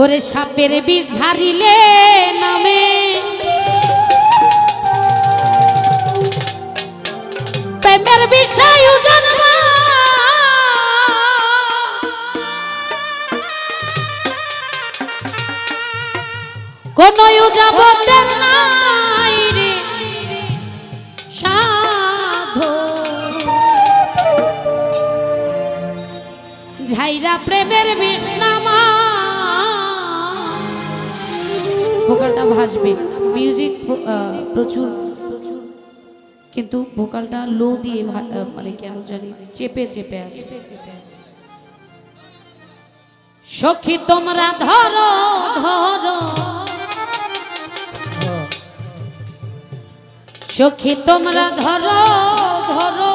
ওরে সাপের বিষ ঝারিলে নামে। প্রেমের বিষয় জানবা কোন যাবতের নাই রে সাধু। প্রেমের বিষ্ণামা ভাসবে মিউজিক প্রচুর। কিন্তু ভোকালটা লো দিয়ে মানে কেন জানি চেপে চেপে আছে। সখী, তোমরা ধরো ধরো। সখী, তোমরা ধরো ধরো।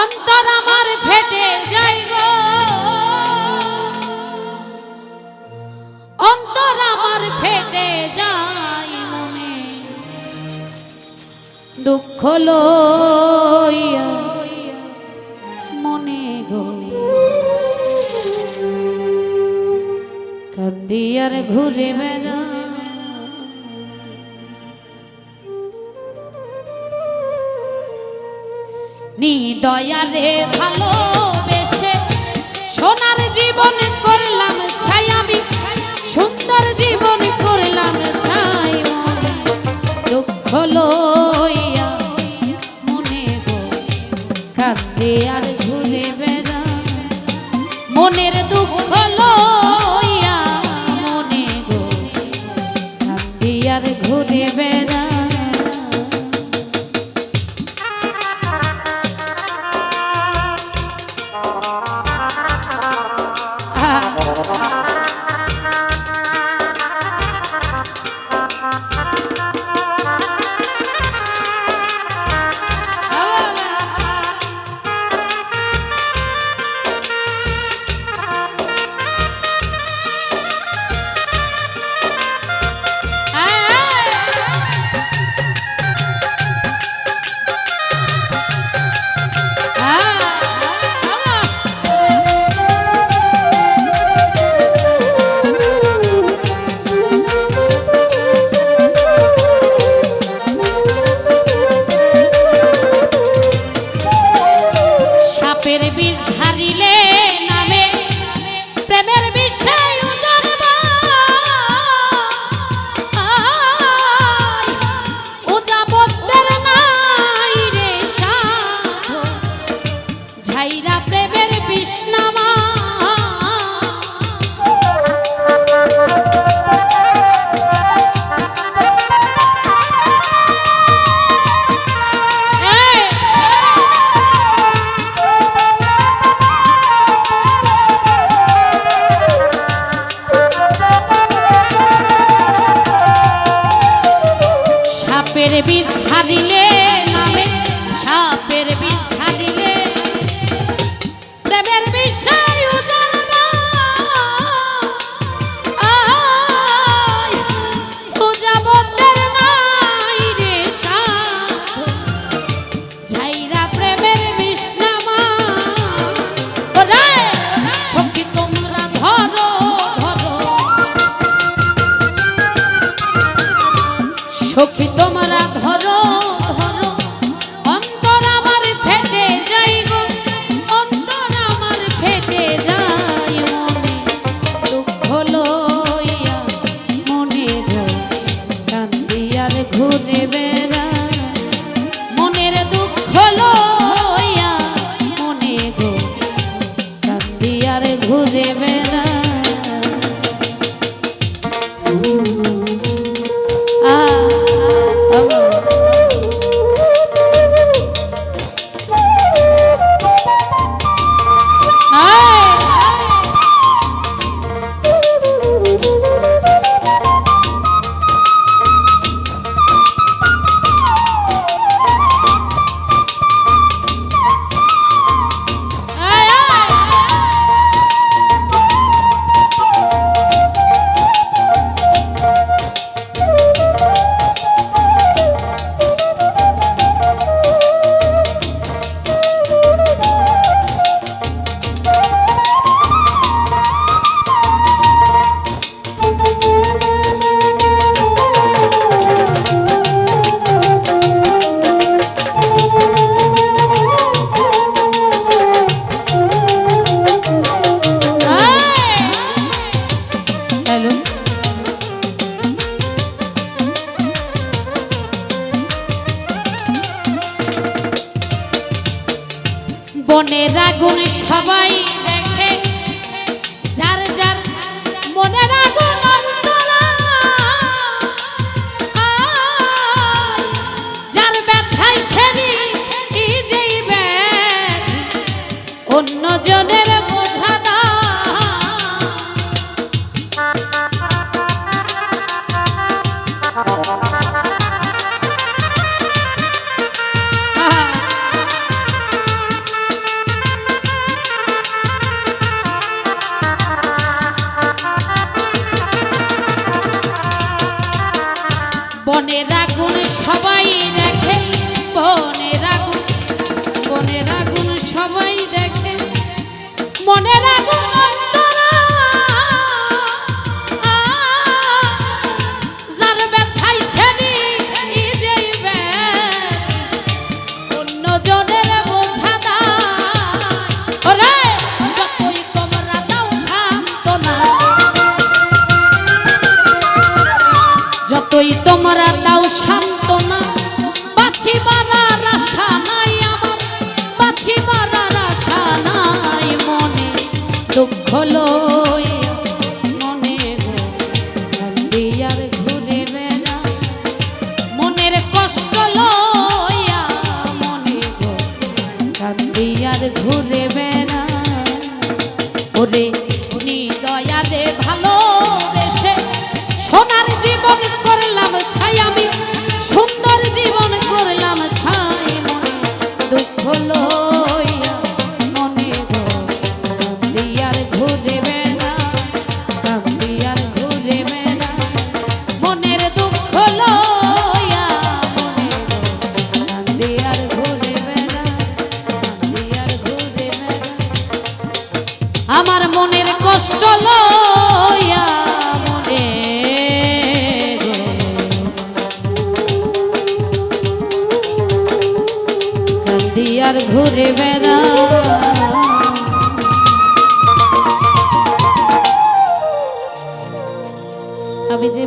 অন্তর আমার ফেটে যাই গো। যাই মনে। দুঃখ লইয়া মনে গো কান্দি আর ঘুরে বেড়া। নি দয়ারে ভালোবেসে মনের দুঃখ লইয়া মনে গো আর ঘুরে বেড়া সাপের বীজ হারিলে নামে প্রেমের বিষয় ঝাইরা সাপের বীজ জীবনের আগুন সবাই ঘুরে বেড়া ওরে উনি দয়া দে ভালো বুঝি আর ঘুরে বেড়া। আমি যে